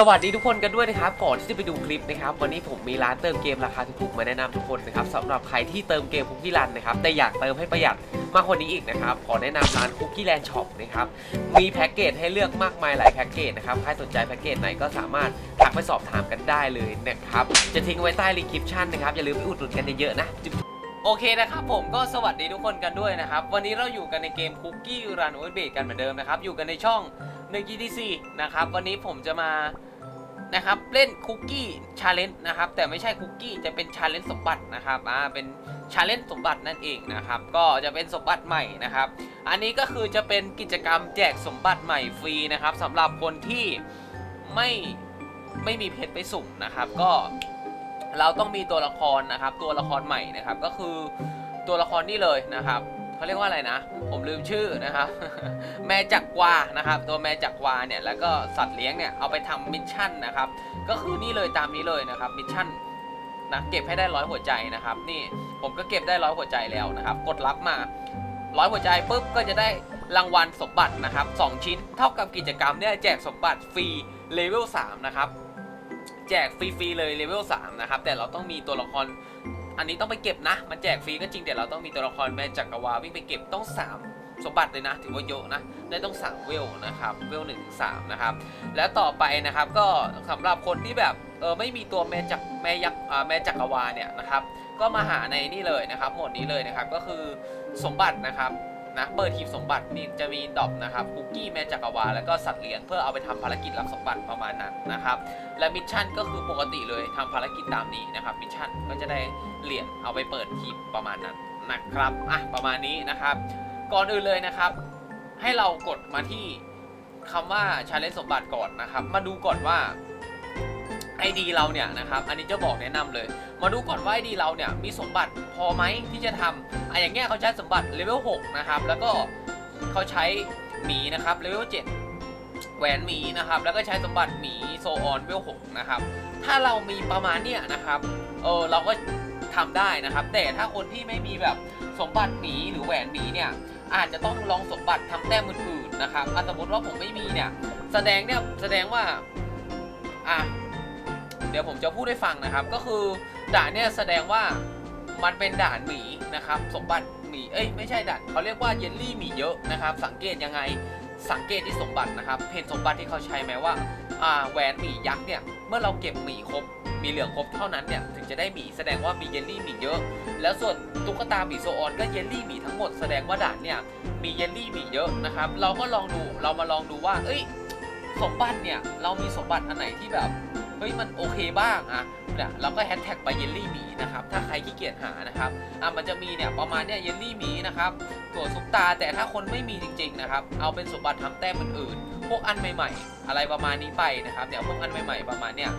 สวัสดีทุกคนกันด้วยนะครับก่อนที่จะไปดูคลิปนะครับวันนี้ผมมีร้านเติมเกมราคาถูกๆมาแนะนำทุกคนนะครับสำหรับใครที่เติมเกมคุกกี้รันนะครับแต่อยากเติมให้ประหยัดมากกว่านี้อีกนะครับขอแนะนำร้านคุกกี้แลนด์ช็อปนะครับมีแพ็กเกจให้เลือกมากมายหลายแพ็กเกจนะครับใครสนใจแพ็กเกจไหนก็สามารถทักไปสอบถามกันได้เลยนะครับจะทิ้งไว้ใต้รีคริปชั่นนะครับอย่าลืมไปอุดหนุนกันเยอะๆนะโอเคนะครับผมก็สวัสดีทุกคนกันด้วยนะครับวันนี้เราอยู่กันในเกมคุกกี้รันโอเวอร์เบกันเหมือนเดิมนะครับอยู่กันในช่อง1 GTC นะครับวันนี้ผมจะมา นะครับ เล่นคุกกี้ชาเลนจ์นะครับ แต่ไม่ใช่คุกกี้จะเป็นชาเลนจ์สมบัตินะครับอ่าเป็นชาเลนจ์สมบัตินั่นเองนะครับ ก็จะเป็นสมบัติใหม่นะครับ อันนี้ก็คือจะเป็นกิจกรรมแจกสมบัติใหม่ฟรีนะครับสำหรับคนที่ไม่ไม่มีเพชรไปสุ่มนะครับ ก็เราต้องมีตัวละครนะครับ ตัวละครใหม่นะครับ ก็คือตัวละครนี่เลยนะครับ เขาเรียกว่าอะไรนะ ผมลืมชื่อนะครับ แม่จักวานะครับ ตัวแม่จักวาเนี่ยแล้วก็สัตว์เลี้ยงเนี่ยเอาไปทำมิชชั่นนะครับ ก็คือนี่เลยตามนี้เลยนะครับมิชชั่นนะเก็บให้ได้ร้อยหัวใจนะครับ นี่ผมก็เก็บได้ร้อยหัวใจแล้วนะครับ กดรับมาร้อยหัวใจปุ๊บก็จะได้รางวัลสมบัตินะครับสองชิ้นเท่ากับกิจกรรมเนี่ยแจกสมบัติฟรีเลเวล3นะครับ แจกฟรีๆเลยเลเวล3นะครับ แต่เราต้องมีตัวละคร อันนี้ต้องไปเก็บนะ มันแจกฟรีก็จริงแต่เราต้องมีตัวละครแม่จักรวาลวิ่งไปเก็บต้อง 3 สมบัติเลยนะ ถือว่าเยอะนะ ได้ต้อง3เวลนะครับ เวล1ถึง3นะครับ แล้วต่อไปนะครับก็สำหรับคนที่แบบเออไม่มีตัวแม่จักรแม่ยักษ์อ่าแม่จักรวาลเนี่ยนะครับ ก็มาหาในนี่เลยนะครับ หมดนี้เลยนะครับ ก็คือสมบัตินะครับ นะ เปิดทีมสมบัตินี่จะมีดอกนะครับคุกกี้แม่จักรวาลแล้วก็สัตว์เลี้ยงเพื่อเอาไปทำภารกิจรับสมบัติประมาณนั้นนะครับ และมิชชั่นก็คือปกติเลยทำภารกิจตามนี้นะครับมิชชั่นก็จะได้เหรียญเอาไปเปิดทีมประมาณนั้นนะครับอะประมาณนี้นะครับ ก่อนอื่นเลยนะครับ ให้เรากดมาที่คำว่าชาเลนจ์สมบัติก่อนนะครับ มาดูก่อนว่า ID เราเนี่ยนะครับ อันนี้จะบอกแนะนำเลย มาดูก่อนว่า ID เราเนี่ยมีสมบัติพอไหมที่จะทำอะอย่างเงี้ยเขาใช้สมบัติเลเวล6นะครับ แล้วก็เขาใช้หมีนะครับเลเวล7แหวนหมีนะครับ แล้วก็ใช้สมบัติหมีโซออนเลเวล6นะครับ ถ้าเรามีประมาณเนี้ยนะครับ เออเราก็ทำได้นะครับ แต่ถ้าคนที่ไม่มีแบบสมบัติหมีหรือแหวนหมีเนี่ยอาจจะต้องลองสมบัติทำแต้มอื่นๆนะครับอะสมมติว่าผมไม่มีเนี่ย แสดงเนี่ยแสดงว่า อะ เดี๋ยวผมจะพูดให้ฟังนะครับ ก็คือด่านเนี่ยแสดงว่ามันเป็นด่านหมีนะครับ สมบัติหมีเอ้ยไม่ใช่ด่านเขาเรียกว่าเยลลี่หมีเยอะนะครับ สังเกตยังไงสังเกตที่สมบัตินะครับ เพจสมบัติที่เขาใช้ไหมว่าอ่าแหวนหมียักษ์เนี่ยเมื่อเราเก็บหมีครบมีเหลืองครบเท่านั้นเนี่ยถึงจะได้หมีแสดงว่ามีเยลลี่หมีเยอะ แล้วส่วนตุ๊กตาหมีโซออนก็เยลลี่หมีทั้งหมดแสดงว่าด่านเนี่ยมีเยลลี่หมีเยอะนะครับ เราก็ลองดูเรามาลองดูว่า เอ้ย สมบัติเนี่ยเรามีสมบัติอันไหนที่แบบ เฮ้ยมันโอเคบ้างอะเนี่ยเราก็แฮชแท็กไปเยลลี่หมีนะครับถ้าใครขี้เกียจหานะครับอะมันจะมีเนี่ยประมาณเนี่ยเยลลี่หมีนะครับตัวซุปตาแต่ถ้าคนไม่มีจริงๆนะครับเอาเป็นสมบัติทำแต้มอื่นๆพวกอันใหม่ ๆ อะไรประมาณนี้ไปนะครับเดี๋ยวพวกอันใหม่ ๆ ประมาณเนี่ย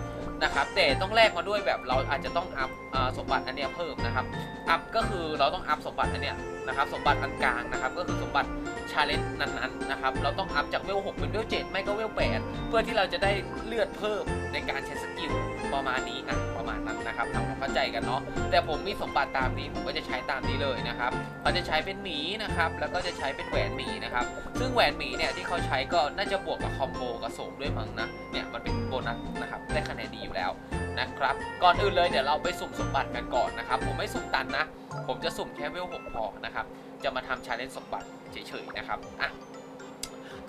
นะครับแต่ต้องแลกมาด้วยแบบเราอาจจะต้องอัพสมบัติอันเนี้ยเพิ่มนะครับอัพก็คือเราต้องอัพสมบัติอันเนี้ยนะครับสมบัติอันกลางนะครับก็คือสมบัติชาเลนจ์นั้นๆนะครับเราต้องอัพจากเวล6เป็นเวล7ไม่ก็เวล8เพื่อที่เราจะได้เลือดเพิ่มในการใช้สกิลประมาณนี้อะประมาณนั้นนะครับทำความเข้าใจกันเนาะแต่ผมมีสมบัติตามนี้ผมก็จะใช้ตามนี้เลยนะครับเขาจะใช้เป็นหมีนะครับแล้วก็จะใช้เป็นแหวนหมีนะครับซึ่งแหวนหมีเนี่ยที่เขาใช้ก็น่าจะบวกกับคอมโบกับโสมด้วยมั้งนะเนี่ยมันเป็นโบนัสนะครับได้คะแนนดี แล้วนะครับ ก่อนอื่นเลยเดี๋ยวเราไปสุ่มสมบัติกันก่อนนะครับ ผมไม่สุ่มตันนะ ผมจะสุ่มแค่เวล6พอนะครับ จะมาทำชาเลนจ์สมบัติเฉยๆนะครับอะ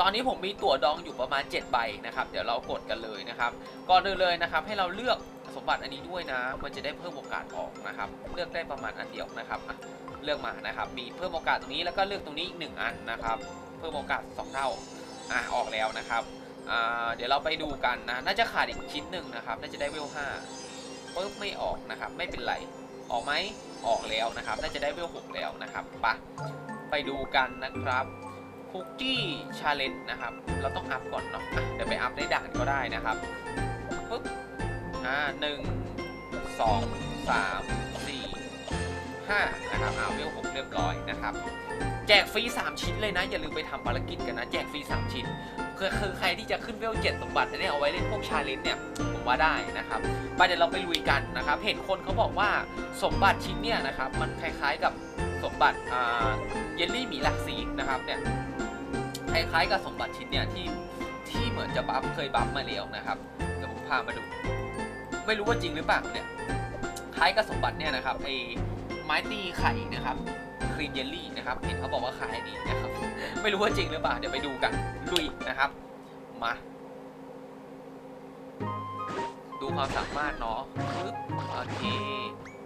ตอนนี้ผมมีตั๋วดองอยู่ประมาณ 7 ใบนะครับ เดี๋ยวเรากดกันเลยนะครับ ก่อนอื่นเลยนะครับให้เราเลือกสมบัติอันนี้ด้วยนะ มันจะได้เพิ่มโอกาสออกนะครับ เลือกได้ประมาณอันเดียวนะครับอะเลือกมานะครับ มีเพิ่มโอกาสตรงนี้แล้วก็เลือกตรงนี้อีกหนึ่งอันนะครับ เพิ่มโอกาส2เท่าอะออกแล้วนะครับ เดี๋ยวเราไปดูกันนะ น่าจะขาดอีกชิ้นหนึ่งนะครับ น่าจะได้เวล5ปึ๊บไม่ออกนะครับ ไม่เป็นไร ออกไหมออกแล้วนะครับ น่าจะได้เวล6แล้วนะครับไปะไปดูกันนะครับคุกกี้ชาเลนจ์นะครับ เราต้องอัพก่อนเนาะะเดี๋ยวไปอัพในด่านก็ได้นะครับปึ๊บอ่าหนึ่งสองสามสี่ห้านะครับอ่าเวลหกเรียบร้อยนะครับ แจกฟรี 3 ชิ้นเลยนะ อย่าลืมไปทำภารกิจกันนะ แจกฟรี 3 ชิ้น คือคือใครที่จะขึ้นเวลเจ็ดสมบัติอันนี้เอาไว้เล่นพวกชาเลนจ์เนี่ยผมว่าได้นะครับไปเดี๋ยวเราไปลุยกันนะครับ เห็นคนเขาบอกว่าสมบัติชิ้นเนี่ยนะครับ มันคล้ายๆกับสมบัติเยลลี่หมีหลักสีนะครับเนี่ยคล้ายๆกับสมบัติชิ้นเนี่ยที่ที่เหมือนจะบัฟเคยบัฟมาแล้วนะครับเดี๋ยวผมพามาดู ไม่รู้ว่าจริงหรือเปล่าเนี่ยคล้ายกับสมบัติเนี่ยนะครับไอ้ไม้ตีไข่นะครับ รีมเยลลี่นะครับ เห็นเขาบอกว่าขายดีนะครับ ไม่รู้ว่าจริงหรือเปล่า เดี๋ยวไปดูกันลุยนะครับ มา ดูความสามารถเนาะปึ๊บโอเค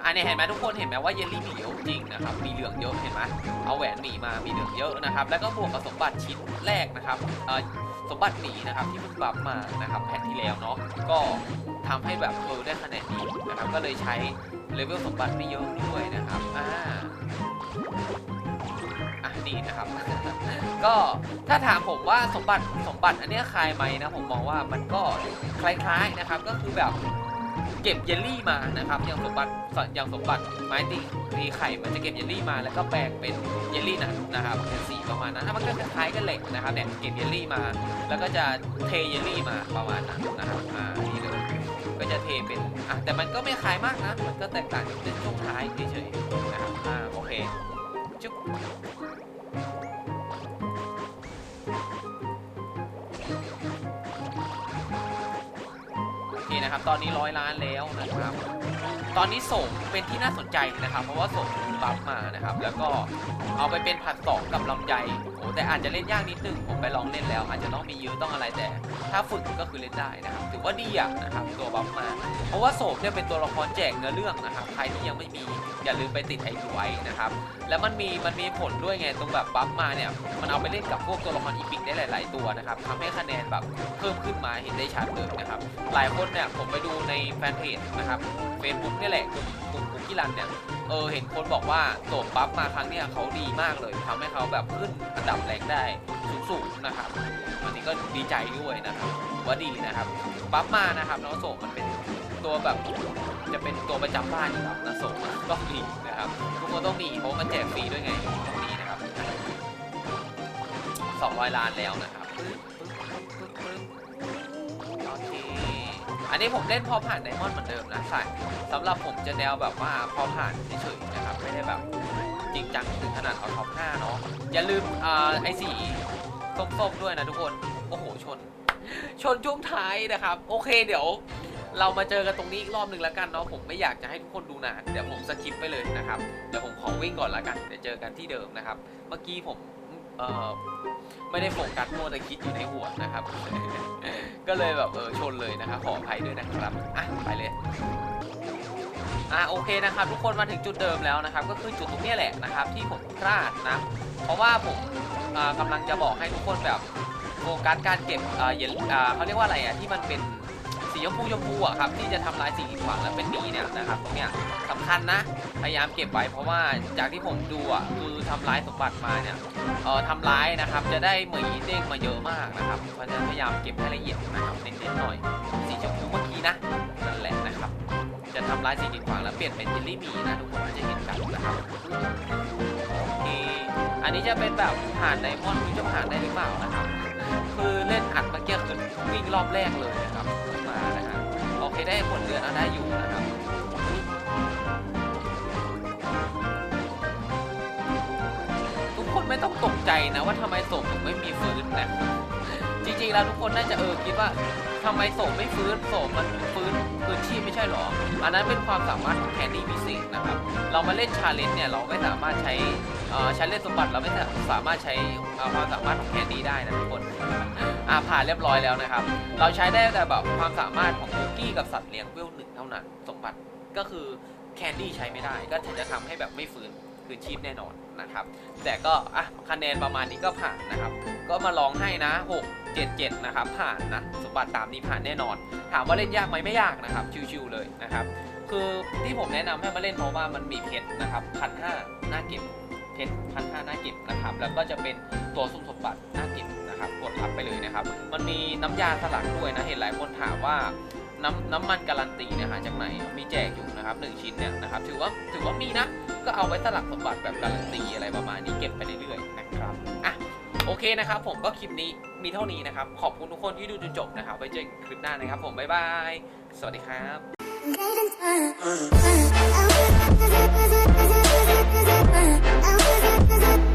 อันนี้เห็นไหมทุกคนเห็นไหมว่าเยลลี่หมีเยอะจริงนะครับ มีเหลืองเยอะเห็นไหมเอาแหวนหมีมามีเหลืองเยอะนะครับ แล้วก็บวกกับสมบัติชิ้นแรกนะครับเออสมบัติหมีนะครับที่เพิ่งปรับมานะครับแผ่นที่แล้วเนาะก็ทำให้แบบเออได้คะแนนดีนะครับก็เลยใช้เลเวลสมบัติไม่เยอะด้วยนะครับอ่า อะนี่นะครับ ก็ถ้าถามผมว่าสมบัติสมบัติอันเนี้ยคลายไหมนะ ผมมองว่ามันก็คล้ายๆนะครับ ก็คือแบบเก็บเยลลี่มานะครับ อย่างสมบัติอย่างสมบัติไม้ตีตีไข่มันจะเก็บเยลลี่มาแล้วก็แปลงเป็นเยลลี่นั้นนะครับเป็นสีประมาณนั้นถ้ามันก็คล้ายๆกันเลยนะครับเนี่ยเก็บเยลลี่มา แล้วก็จะเทเยลลี่มาประมาณนั้นนะครับอ่านี่เลย ก็จะเทเป็นอะแต่มันก็ไม่คล้ายมากนะ มันก็แตกต่างจากในช่วงท้ายเฉยๆนะครับอ่าโอเคจุ๊บ นะครับ ตอนนี้ร้อยล้านแล้วนะครับ ตอนนี้ส่งเป็นที่น่าสนใจนะครับ เพราะว่าส่งบัฟมานะครับ แล้วก็เอาไปเป็นผัดสองกับลำไยโอ้แต่อาจจะเล่นยากนิดนึง ผมไปลองเล่นแล้ว อาจจะต้องมียื้อต้องอะไรแต่ ถ้าฝึกก็คือเล่นได้นะครับ ถือว่าดีอะนะครับตัวบัฟมา เพราะว่าโศกเนี่ยเป็นตัวละครแจกเนื้อเรื่องนะครับ ใครที่ยังไม่มีอย่าลืมไปติดไอดูไว้นะครับ แล้วมันมีมันมีผลด้วยไงตรงแบบบัฟมาเนี่ย มันเอาไปเล่นกับพวกตัวละครอีพิกได้หลาย ๆ ตัวนะครับทำให้คะแนนแบบเพิ่มขึ้นมาเห็นได้ชัดเลยนะครับ หลายคนเนี่ยผมไปดูในแฟนเพจนะครับเฟซบุ๊กนี่แหละกลุ่มกลุ่มกลุ่มกีรันเนี่ยเออเห็นคนบอกว่าโตบบัฟมาครั้งเนี่ยเขาดีมากเลยทำให้เขาแบบขึ้นอันดับแรงได้สูงๆนะครับวันนี้ก็ดีใจด้วยนะครับว่าดีนะครับบัฟมานะครับน้องโศกมันเป็นตัวแบบจะเป็นตัวประจำบ้านอยู่แล้วนะโศกนะต้องดีนะครับทุกคนต้องมีเพราะมันแจกฟรีด้วยไงต้องมีนะครับ 200 ล้านแล้วนะครับ นี้ผมเล่นพอผ่านไดมอนด์เหมือนเดิมนะใส่สำหรับผมจะแนวแบบว่าพอผ่านเฉยๆนะครับไม่ได้แบบจริงจังถึงขนาดเอาท็อป5เนาะอย่าลืมอ่าไอสีส้มๆด้วยนะทุกคนโอ้โหชน ชนช่วงท้ายนะครับ โอเคเดี๋ยวเรามาเจอกันตรงนี้อีกรอบหนึ่งแล้วกันเนาะผมไม่อยากจะให้ทุกคนดูนานเดี๋ยวผมสคิปไปเลยนะครับเดี๋ยวผมขอวิ่งก่อนละกันเดี๋ยวเจอกันที่เดิมนะครับ เมื่อกี้ผม เอ่อไม่ได้โฟกัสโมวแต่คิดอยู่ในหัวนะครับ ก็เลยแบบเออชนเลยนะครับขออภัยด้วยนะครับอะไปเลยอะโอเคนะครับทุกคนมาถึงจุดเดิมแล้วนะครับ ก็คือจุดตรงนี้แหละนะครับ ที่ผมพลาดนะ เพราะว่าผมอ่ากำลังจะบอกให้ทุกคนแบบโฟกัสการเก็บอ่าเยลอ่าเขาเรียกว่าอะไรอะที่มันเป็น ชมพูชมพูอะครับที่จะทำลายสิ่งกีขวางและเป็นหมีเนี่ยนะครับตรงเนี้ยสำคัญนะ พยายามเก็บไว้เพราะว่าจากที่ผมดูอะคือทำลายสมบัติมาเนี่ยเอ่อทำร้ายนะครับจะได้หมีเด้งมาเยอะมากนะครับเพราะฉะนั้นพยายามเก็บให้ละเอียดนะครับเน้นๆหน่อย สีชมพูเมื่อกี้นะนั่นแหละนะครับ จะทำลายสิ่งกีดขวางแล้วเปลี่ยนเป็นเจลลี่หมีนะทุกคนจะเห็นกันนะครับโอเคอันนี้จะเป็นแบบผ่านไดมอนด์ที่จะผ่านได้หรือเปล่านะครับคือเล่นอัดเมื่อกี้คือวิ่งรอบแรกเลยนะครับ ได้ผลเดือนเอาได้อยู่นะครับทุกคนไม่ต้องตกใจนะว่าทำไมศพถึงไม่มีฟื้นนะจริงๆแล้วทุกคนน่าจะเออคิดว่าทำไมศพไม่ฟื้นศพมันฟื้น พื้นที่ไม่ใช่หรอ อันนั้นเป็นความสามารถของแคนดี้พิเศษนะครับ เรามาเล่นชาเลนจ์เนี่ยเราไม่สามารถใช้ชาเลนจ์สมบัติเราไม่สามารถใช้ความสามารถของแคนดี้ได้นะทุกคนอ่าผ่านเรียบร้อยแล้วนะครับ เราใช้ได้แต่แบบความสามารถของคุกกี้กับสัตว์เลี้ยงเวลหนึ่งเท่านั้น สมบัติก็คือแคนดี้ใช้ไม่ได้ก็จะทำให้แบบไม่ฟื้น คืนชีพแน่นอนนะครับ แต่ก็อะคะแนนประมาณนี้ก็ผ่านนะครับ ก็มาลองให้นะ 6 7 7 นะครับ ผ่านนะสมบัติตามนี้ผ่านแน่นอน ถามว่าเล่นยากไหมไม่ยากนะครับ ชิวๆเลยนะครับ คือที่ผมแนะนำให้มาเล่นเพราะว่ามันมีเพชรนะครับพันห้าหน้าเก็บเพชรพันห้าหน้าเก็บนะครับ แล้วก็จะเป็นตัวสุ่มสมบัติหน้าเก็บนะครับกดรับไปเลยนะครับ มันมีน้ำยาสลักด้วยนะเห็นหลายคนถามว่าน้ำน้ำมันการันตีนี่ยจากไหนมีแจกอยู่นะครับหนึ่งชิ้นเนี่ยนะครับถือว่าถือว่ามีนะ ก็เอาไว้สลักสมบัติแบบการันตีอะไรประมาณนี้เก็บไปเรื่อยๆนะครับอะโอเคนะครับ ผมก็คลิปนี้มีเท่านี้นะครับ ขอบคุณทุกคนที่ดูจนจบนะครับไว้เจอกันคลิปหน้านะครับ ผมบ๊ายบายสวัสดีครับ Uh, uh,